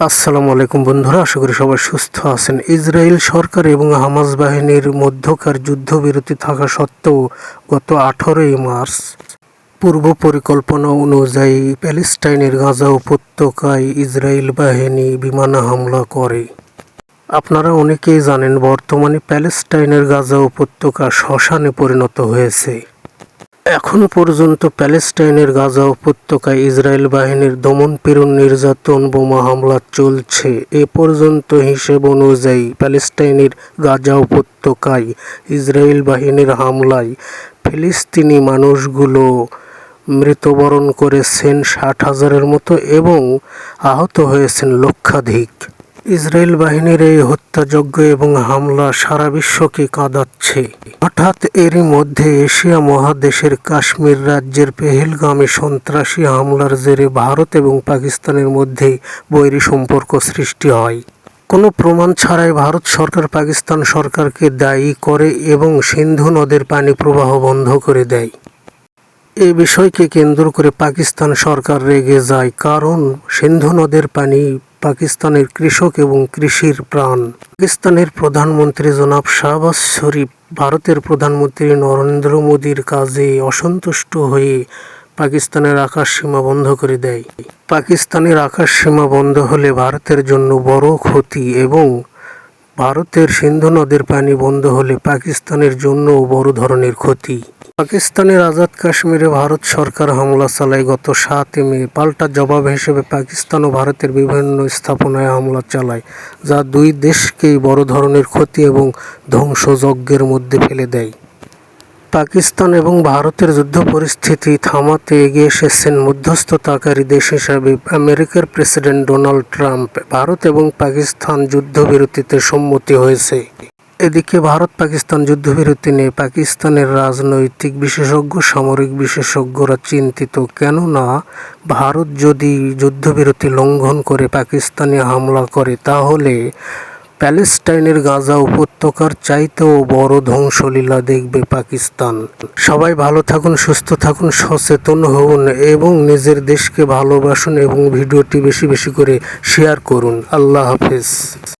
আসসালামু আলাইকুম বন্ধুরা, আশা করি সবাই সুস্থ আছেন। ইসরায়েল সরকার এবং হামাস বাহিনীর মধ্যকার যুদ্ধবিরতি থাকা সত্ত্বেও গত আঠারোই মার্চ পূর্ব পরিকল্পনা অনুযায়ী প্যালেস্টাইনের গাজা উপত্যকায় ইসরায়েল বাহিনী বিমান হামলা করে। আপনারা অনেকেই জানেন, বর্তমানে প্যালেস্টাইনের গাজা উপত্যকা শ্মশানে পরিণত হয়েছে। এখনও পর্যন্ত প্যালেস্টাইনের গাজা উপত্যকায় ইসরায়েল বাহিনীর দমন পীড়ন নির্যাতন বোমা হামলা চলছে। এ পর্যন্ত হিসেব অনুযায়ী প্যালেস্টাইনের গাজা উপত্যকায় ইসরায়েল বাহিনীর হামলায় ফিলিস্তিনি মানুষগুলো মৃত্যুবরণ করেছেন ষাট হাজারের মতো এবং আহত হয়েছেন লক্ষাধিক। ইসরায়েল বাহিনীর এই হত্যাযজ্ঞ এবং হামলা সারা বিশ্বকে কাঁদাচ্ছে। হঠাৎ এরই মধ্যে এশিয়া মহাদেশের কাশ্মীর রাজ্যের পেহেলগামে সন্ত্রাসী হামলার জেরে ভারত এবং পাকিস্তানের মধ্যে বৈরী সম্পর্ক সৃষ্টি হয়। কোনো প্রমাণ ছাড়াই ভারত সরকার পাকিস্তান সরকারকে দায়ী করে এবং সিন্ধু নদের পানি প্রবাহ বন্ধ করে দেয়। এই বিষয়কে কেন্দ্র করে পাকিস্তান সরকার রেগে যায়, কারণ সিন্ধু নদের পানি পাকিস্তানের কৃষক এবং কৃষির প্রাণ। পাকিস্তানের প্রধানমন্ত্রী জনাব শাহবাজ শরীফ ভারতের প্রধানমন্ত্রী নরেন্দ্র মোদীর কাজে অসন্তুষ্ট হয়ে পাকিস্তানের আকাশ সীমা বন্ধ করে দেয়। পাকিস্তানের আকাশ সীমা বন্ধ হলে ভারতের জন্য বড় ক্ষতি এবং ভারতের সিন্ধু নদের পানি বন্ধ হলে পাকিস্তানের জন্যও বড় ধরনের ক্ষতি। পাকিস্তানের আজাদ কাশ্মীরে ভারত সরকার হামলা চালায় গত সাত মে। পাল্টা জবাব হিসেবে পাকিস্তান ও ভারতের বিভিন্ন স্থাপনায় হামলা চালায়, যা দুই দেশকেই বড় ধরনের ক্ষতি এবং ধ্বংসযজ্ঞের মধ্যে ফেলে দেয়। পাকিস্তান এবং ভারতের যুদ্ধ পরিস্থিতি থামাতে এগিয়ে এসেছেন মধ্যস্থতাকারী দেশ হিসাবে আমেরিকার প্রেসিডেন্ট ডোনাল্ড ট্রাম্প। ভারত এবং পাকিস্তান যুদ্ধবিরতিতে সম্মতি হয়েছে। এদিকে ভারত পাকিস্তান যুদ্ধবিরতি নিয়ে পাকিস্তানের রাজনৈতিক বিশেষজ্ঞ, সামরিক বিশেষজ্ঞরা চিন্তিত, কেননা ভারত যদি যুদ্ধবিরতি লঙ্ঘন করে পাকিস্তানে হামলা করে, তাহলে প্যালেস্টাইনের গাজা উপত্যকার চাইতেও বড় ধ্বংসলীলা দেখবে পাকিস্তান। সবাই ভালো থাকুন, সুস্থ থাকুন, সচেতন হন এবং নিজের দেশকে ভালোবাসুন এবং ভিডিওটি বেশি বেশি করে শেয়ার করুন। আল্লাহ হাফেজ।